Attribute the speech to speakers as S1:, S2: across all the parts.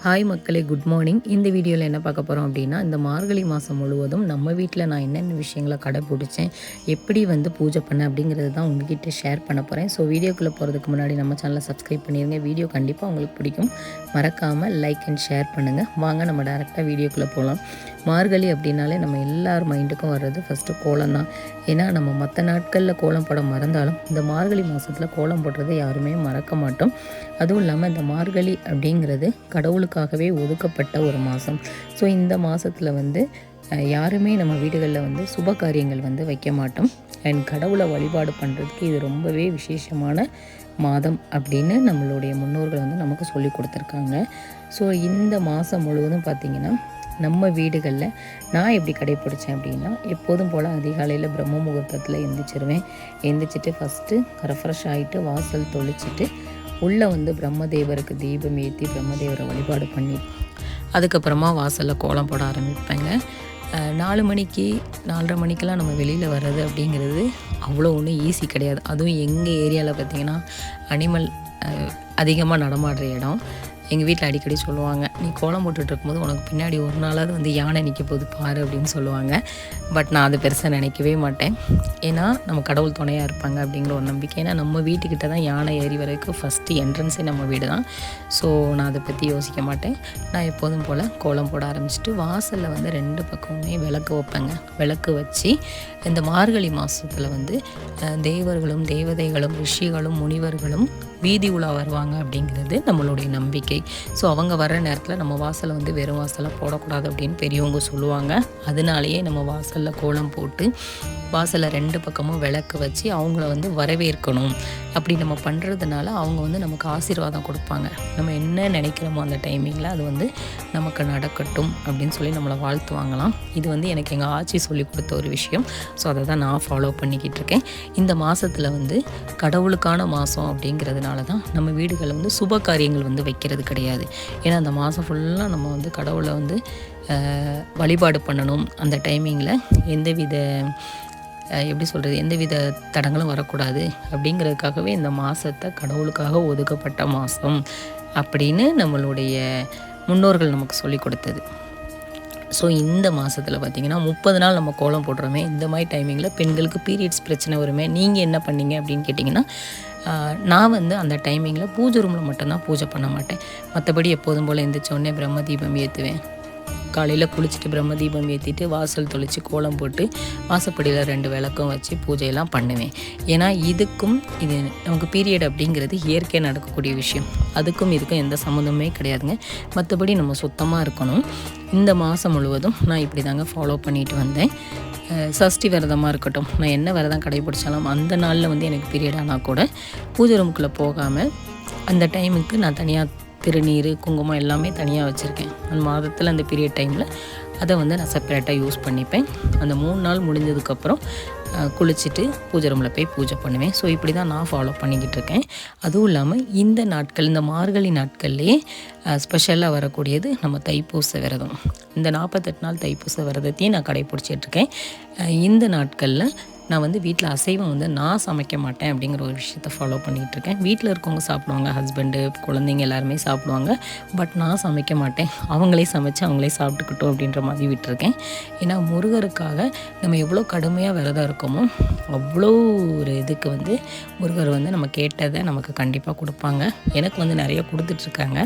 S1: Hi மக்களே good morning இந்த வீடியோவில் என்ன பார்க்க போகிறோம் அப்படின்னா இந்த மார்கழி மாதம் முழுவதும் நம்ம வீட்டில் நான் என்னென்ன விஷயங்களை கடைப்பிடிச்சேன் எப்படி வந்து பூஜை பண்ணேன் அப்படிங்கிறது தான் உங்ககிட்ட ஷேர் பண்ண போகிறேன் ஸோ வீடியோக்குள்ளே போகிறதுக்கு முன்னாடி நம்ம சேனலை சப்ஸ்கிரைப் பண்ணிடுங்க வீடியோ கண்டிப்பாக உங்களுக்கு பிடிக்கும். மறக்காமல் லைக் அண்ட் ஷேர் பண்ணுங்கள் வாங்க நம்ம டேரெக்டாக வீடியோக்குள்ளே போகலாம் மார்கழி அப்படின்னாலே நம்ம எல்லார் மைண்டுக்கும் வர்றது ஃபஸ்ட்டு கோலம் தான் ஏன்னா நம்ம மற்ற நாட்களில் கோலம் போட மறந்தாலும் இந்த மார்கழி மாதத்தில் கோலம் போடுறதை யாருமே மறக்க மாட்டோம். அதுவும் இல்லாமல் இந்த மார்கழி அப்படிங்கிறது கடவுளுக்காகவே ஒதுக்கப்பட்ட ஒரு மாதம் ஸோ இந்த மாதத்தில் வந்து யாருமே நம்ம வீடுகளில் வந்து சுப காரியங்கள் வந்து வைக்க மாட்டோம். அண்ட் கடவுளை வழிபாடு பண்ணுறதுக்கு இது ரொம்பவே விசேஷமான மாதம் அப்படின்னு நம்மளுடைய முன்னோர்கள் வந்து நமக்கு சொல்லி கொடுத்துருக்காங்க. ஸோ இந்த மாதம் முழுவதும் பார்த்திங்கன்னா நம்ம வீடுகளில் நான் எப்படி கடைப்பிடிச்சேன் அப்படின்னா எப்போதும் போல் அதிகாலையில் பிரம்ம முகூர்த்தத்தில் எந்திரிச்சிருவேன். எந்திரிச்சிட்டு ஃபஸ்ட்டு ரெஃப்ரெஷ் ஆகிட்டு வாசல் தொளிச்சிட்டு உள்ளே வந்து பிரம்மதேவருக்கு தீபம் ஏற்றி பிரம்மதேவரை வழிபாடு பண்ணி அதுக்கப்புறமா வாசலில் கோலம் போட ஆரம்பிப்பேங்க. நாலு மணிக்கு நாலரை மணிக்கெலாம் நம்ம வெளியில் வர்றது அப்படிங்கிறது அவ்வளோ ஒன்றும் ஈஸி கிடையாது. அதுவும் எங்கள் ஏரியாவில் பார்த்திங்கன்னா அனிமல் அதிகமாக நடமாடுற இடம். எங்கள் வீட்டில் அடிக்கடி சொல்லுவாங்க நீ கோலம் போட்டுட்ருக்கும்போது உனக்கு பின்னாடி ஒரு நாளாவது வந்து யானை நிற்க போகுது பாரு அப்படின்னு சொல்லுவாங்க. பட் நான் அது பெருசாக நினைக்கவே மாட்டேன். ஏன்னா நம்ம கடவுள் துணையாக இருப்பாங்க அப்படிங்கிற ஒரு நம்பிக்கை. ஏன்னா நம்ம வீட்டுக்கிட்ட தான் யானை ஏறி வரைக்கும் ஃபஸ்ட்டு என்ட்ரன்ஸே நம்ம வீடு தான். ஸோ நான் அதை பற்றி யோசிக்க மாட்டேன். நான் எப்போதும் போல் கோலம் போட ஆரம்பிச்சிட்டு வாசலில் வந்து ரெண்டு பக்கமுமே விளக்கு வைப்பேங்க. விளக்கு வச்சு இந்த மார்கழி மாதத்தில் வந்து தேவர்களும் தேவதைகளும் ரிஷிகளும் முனிவர்களும் வீதி உலா வருவாங்க அப்படிங்கிறது நம்மளுடைய நம்பிக்கை. ஸோ அவங்க வர்ற நேரத்தில் நம்ம வாசலை வந்து வெறும் வாசலாக போடக்கூடாது அப்படின்னு பெரியவங்க சொல்லுவாங்க. அதனாலேயே நம்ம வாசலில் கோலம் போட்டு வாசலில் ரெண்டு பக்கமும் விளக்கு வச்சு அவங்கள வந்து வரவேற்கணும். அப்படி நம்ம பண்ணுறதுனால அவங்க வந்து நமக்கு ஆசீர்வாதம் கொடுப்பாங்க. நம்ம என்ன நினைக்கிறோமோ அந்த டைமிங்கில் அது வந்து நமக்கு நடக்கட்டும் அப்படின்னு சொல்லி நம்மளை வாழ்த்துவாங்களாம். இது வந்து எனக்கு எங்கள் ஆட்சி சொல்லி கொடுத்த ஒரு விஷயம். ஸோ அதை தான் நான் ஃபாலோ பண்ணிக்கிட்டு இருக்கேன். இந்த மாதத்தில் வந்து கடவுளுக்கான மாதம் அப்படிங்கிறதுனால தான் நம்ம வீடுகளில் வந்து சுப காரியங்கள் வந்து வைக்கிறது கிடையாது. ஏன்னா அந்த மாதம் ஃபுல்லாக நம்ம வந்து கடவுளை வந்து வழிபாடு பண்ணணும். அந்த டைமிங்கில் எந்தவித எப்படி சொல்கிறது எந்தவித தடங்களும் வரக்கூடாது அப்படிங்கிறதுக்காகவே இந்த மாதத்தை கடவுளுக்காக ஒதுக்கப்பட்ட மாதம் அப்படின்னு நம்மளுடைய முன்னோர்கள் நமக்கு சொல்லி கொடுத்தது. ஸோ இந்த மாதத்தில் பார்த்திங்கன்னா முப்பது நாள் நம்ம கோலம் போடுறோமே இந்த மாதிரி டைமிங்கில் பெண்களுக்கு பீரியட்ஸ் பிரச்சனை வருமே நீங்கள் என்ன பண்ணீங்க அப்படின்னு கேட்டிங்கன்னா நான் வந்து அந்த டைமிங்கில் பூஜை ரூமில் மட்டும்தான் பூஜை பண்ண மாட்டேன். மற்றபடி எப்போதும் போல் எந்திரிச்ச பிரம்ம தீபம் ஏற்றுவேன் காலையில் குளிச்சுட்டு பிரம்ம தீபம் ஏற்றிட்டு வாசல் தொளித்து கோலம் போட்டு வாசப்படியில் ரெண்டு விளக்கம் வச்சு பூஜையெல்லாம் பண்ணுவேன். ஏன்னா இதுக்கும் இது நமக்கு பீரியட் அப்படிங்கிறது இயற்கையாக நடக்கக்கூடிய விஷயம். அதுக்கும் இதுக்கும் எந்த சம்மந்தமே கிடையாதுங்க. மற்றபடி நம்ம சுத்தமாக இருக்கணும். இந்த மாதம் முழுவதும் நான் இப்படி தாங்க ஃபாலோ பண்ணிட்டு வந்தேன். சஷ்டி விரதமாக இருக்கட்டும். நான் என்ன விரதம் கடைபிடிச்சாலும் அந்த நாளில் வந்து எனக்கு பீரியட் ஆனால் கூட பூஜை ரூமுக்குள்ளே போகாமல் அந்த டைமுக்கு நான் தனியாக திருநீர் குங்குமம் எல்லாமே தனியாக வச்சுருக்கேன். அந்த மாதத்தில் அந்த பீரியட் டைமில் அதை வந்து நான் செப்பரேட்டாக யூஸ் பண்ணிப்பேன். அந்த மூணு நாள் முடிஞ்சதுக்கப்புறம் குளிச்சுட்டு பூஜை ரூமில் போய் பூஜை பண்ணுவேன். ஸோ இப்படி தான் நான் ஃபாலோ பண்ணிக்கிட்டு இருக்கேன். அதுவும் இல்லாமல் இந்த நாட்கள் இந்த மார்கழி நாட்கள்லேயே ஸ்பெஷலாக வரக்கூடியது நம்ம தைப்பூச விரதம். இந்த நாற்பத்தெட்டு நாள் தைப்பூச விரதத்தையும் நான் கடைப்பிடிச்சிட்ருக்கேன் இந்த நாட்களில் நான் வந்து வீட்டில் அசைவம் வந்து நான் சமைக்க மாட்டேன் அப்படிங்கிற ஒரு விஷயத்த ஃபாலோ பண்ணிகிட்டு இருக்கேன் வீட்டில் இருக்கவங்க சாப்பிடுவாங்க ஹஸ்பண்டு குழந்தைங்க எல்லாருமே சாப்பிடுவாங்க. பட் நான் சமைக்க மாட்டேன். அவங்களே சமைச்சு அவங்களே சாப்பிட்டுக்கிட்டோம் அப்படின்ற மாதிரி விட்டுருக்கேன். ஏன்னா முருகருக்காக நம்ம எவ்வளோ கடுமையாக விரதம் இருக்கோமோ அவ்வளோ ஒரு இதுக்கு வந்து முருகர் வந்து நம்ம கேட்டதை நமக்கு கண்டிப்பாக கொடுப்பாங்க. எனக்கு வந்து நிறைய கொடுத்துட்ருக்காங்க.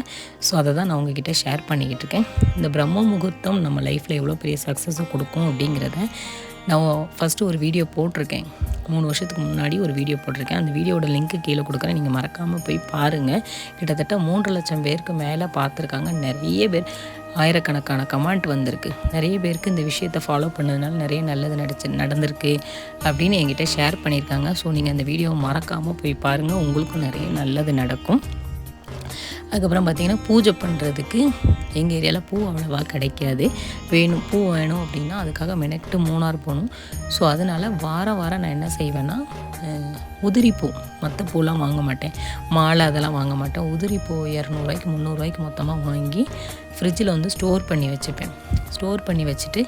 S1: ஸோ அதை தான் நான் உங்ககிட்ட ஷேர் பண்ணிக்கிட்டு இருக்கேன் இந்த பிரம்ம முகூர்த்தம் நம்ம லைஃப்பில் எவ்வளோ பெரிய சக்ஸஸை கொடுக்கும் அப்படிங்கிறத நான் ஃபஸ்ட்டு ஒரு வீடியோ போட்டிருக்கேன். மூணு வருஷத்துக்கு முன்னாடி ஒரு வீடியோ போட்டிருக்கேன். அந்த வீடியோட லிங்க்கு கீழே கொடுக்குறேன். நீங்கள் மறக்காமல் போய் பாருங்கள் கிட்டத்தட்ட மூன்று லட்சம் பேருக்கு மேலே பார்த்துருக்காங்க. நிறைய பேர் ஆயிரக்கணக்கான கமெண்ட் வந்திருக்கு. நிறைய பேருக்கு இந்த விஷயத்தை ஃபாலோ பண்ணதுனால நிறைய நல்லது நடிச்சு நடந்திருக்கு அப்படின்னு என்கிட்ட ஷேர் பண்ணியிருக்காங்க. ஸோ நீங்கள் அந்த வீடியோவை மறக்காமல் போய் பாருங்கள் உங்களுக்கும் நிறைய நல்லது நடக்கும். அதுக்கப்புறம் பார்த்திங்கன்னா பூஜை பண்ணுறதுக்கு எங்கள் ஏரியாவில் பூ அவ்வளோவா கிடைக்காது. வேணும் பூ வேணும் அப்படின்னா அதுக்காக மெனக்கிட்டு மூணார் போகணும். ஸோ அதனால் வாரம் வாரம் நான் என்ன செய்வேன்னா உதிரிப்பூ உதிரி பூ மற்ற பூலாம் வாங்க மாட்டேன். மாலை அதெல்லாம் வாங்க மாட்டேன். உதிரி பூ இரநூறுவாய்க்கு முந்நூறுரூவாய்க்கு மொத்தமாக வாங்கி ஃப்ரிட்ஜில் வந்து ஸ்டோர் பண்ணி வச்சுப்பேன். ஸ்டோர் பண்ணி வச்சுட்டு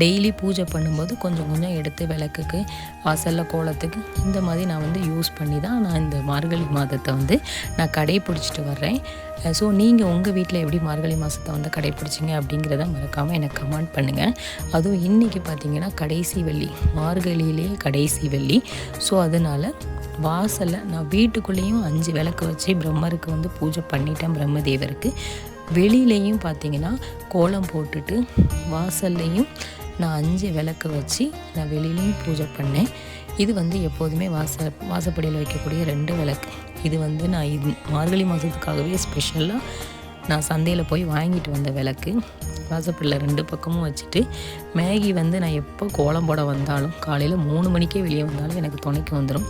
S1: டெய்லி பூஜை பண்ணும்போது கொஞ்சம் கொஞ்சம் எடுத்து விளக்குக்கு வாசலில் கோலத்துக்கு இந்த மாதிரி நான் வந்து யூஸ் பண்ணி தான் நான் இந்த மார்கழி மாதத்தை வந்து நான் கடைப்பிடிச்சிட்டு வர்றேன். ஸோ நீங்கள் உங்கள் வீட்டில் எப்படி மார்கழி மாதத்தை வந்து கடைப்பிடிச்சிங்க அப்படிங்கிறத மறக்காமல் எனக்கு கமெண்ட் பண்ணுங்கள் அதுவும் இன்றைக்கி பார்த்தீங்கன்னா கடைசி வெள்ளி மார்கழியிலே கடைசி வெள்ளி. ஸோ அதனால் வாசலில் நான் வீட்டுக்குள்ளேயும் அஞ்சு விளக்கு வச்சு பிரம்மருக்கு வந்து பூஜை பண்ணிட்டேன் பிரம்மதேவருக்கு. வெளியிலையும் பார்த்தீங்கன்னா கோலம் போட்டுட்டு வாசல்லையும் நான் அஞ்சு விளக்கு வச்சு நான் வெளியிலையும் பூஜை பண்ணேன். இது வந்து எப்போதுமே வாச வாசப்படியில் வைக்கக்கூடிய ரெண்டு விளக்கு. இது வந்து நான் இது மார்கழி மாதத்துக்காகவே ஸ்பெஷலாக நான் சந்தையில் போய் வாங்கிட்டு வந்த விளக்கு. வாசப்படியில் ரெண்டு பக்கமும் வச்சுட்டு மேகி வந்து நான் எப்போ கோலம் போட வந்தாலும் காலையில் மூணு மணிக்கே வெளியே வந்தாலும் எனக்கு துணைக்கு வந்துடும்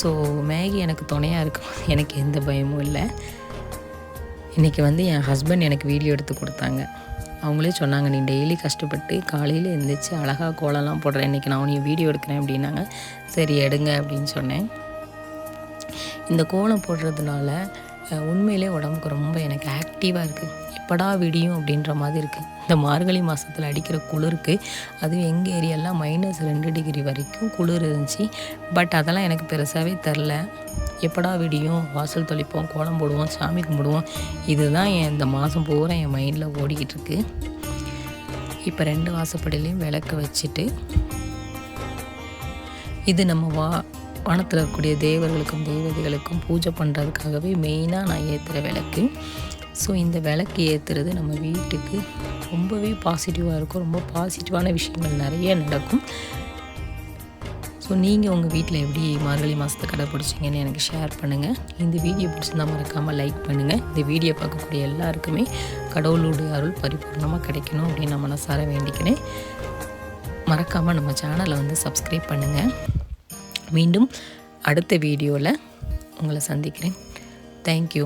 S1: ஸோ மேகி எனக்கு துணையாக இருக்கும் எனக்கு எந்த பயமும் இல்லை. இன்றைக்கி வந்து என் ஹஸ்பண்ட் எனக்கு வீடியோ எடுத்து கொடுத்தாங்க. அவங்களே சொன்னாங்க நீ டெய்லி கஷ்டப்பட்டு காலையில் எழுந்திரிச்சு அழகாக கோலம்லாம் போடுறேன் இன்றைக்கி நான் உனக்கு வீடியோ எடுக்கிறேன் அப்படின்னாங்க. சரி எடுங்க அப்படின்னு சொன்னேன். இந்த கோலம் போடுறதுனால உண்மையிலே உடம்புக்கு ரொம்ப எனக்கு ஆக்டிவாக இருக்குது எப்படா விடியும் அப்படின்ற மாதிரி இருக்குது இந்த மார்கழி மாதத்தில் அடிக்கிற குளிருக்கு அதுவும் எங்கள் ஏரியாலாம் மைனஸ் ரெண்டு டிகிரி வரைக்கும் குளிர் இருந்துச்சு. பட் அதெல்லாம் எனக்கு பெருசாகவே தெரில எப்படா விடியும்? வாசல் தொளிப்போம் கோலம் போடுவோம் சாமி கும்பிடுவோம். இதுதான் என் இந்த மாதம் பூரா என் மைண்டில் ஓடிக்கிட்டு இருக்கு. இப்போ ரெண்டு வாசப்படிலையும் விளக்கு வச்சுட்டு இது நம்ம வா வானத்தில் இருக்கக்கூடிய தேவர்களுக்கும் தேவதைகளுக்கும் பூஜை பண்ணுறதுக்காகவே மெயினாக நான் ஏற்றுகிற விளக்கு. ஸோ இந்த விளக்கு ஏற்றுறது நம்ம வீட்டுக்கு ரொம்பவே பாசிட்டிவாக இருக்கும். ரொம்ப பாசிட்டிவான விஷயங்கள் நிறைய நடக்கும். ஸோ நீங்கள் உங்கள் வீட்டில் எப்படி மார்கழி மாதத்தை கடைப்பிடிச்சிங்கன்னு எனக்கு ஷேர் பண்ணுங்கள் இந்த வீடியோ பிடிச்சிருந்தா மறக்காமல் லைக் பண்ணுங்கள் இந்த வீடியோ பார்க்கக்கூடிய எல்லாருக்குமே கடவுளுடைய அருள் பரிபூர்ணமாக கிடைக்கணும் அப்படின்னு நான் மனசார வேண்டிக்கிறேன். மறக்காமல் நம்ம சேனலை வந்து சப்ஸ்கிரைப் பண்ணுங்கள் மீண்டும் அடுத்த வீடியோவில் உங்களை சந்திக்கிறேன். தேங்க்யூ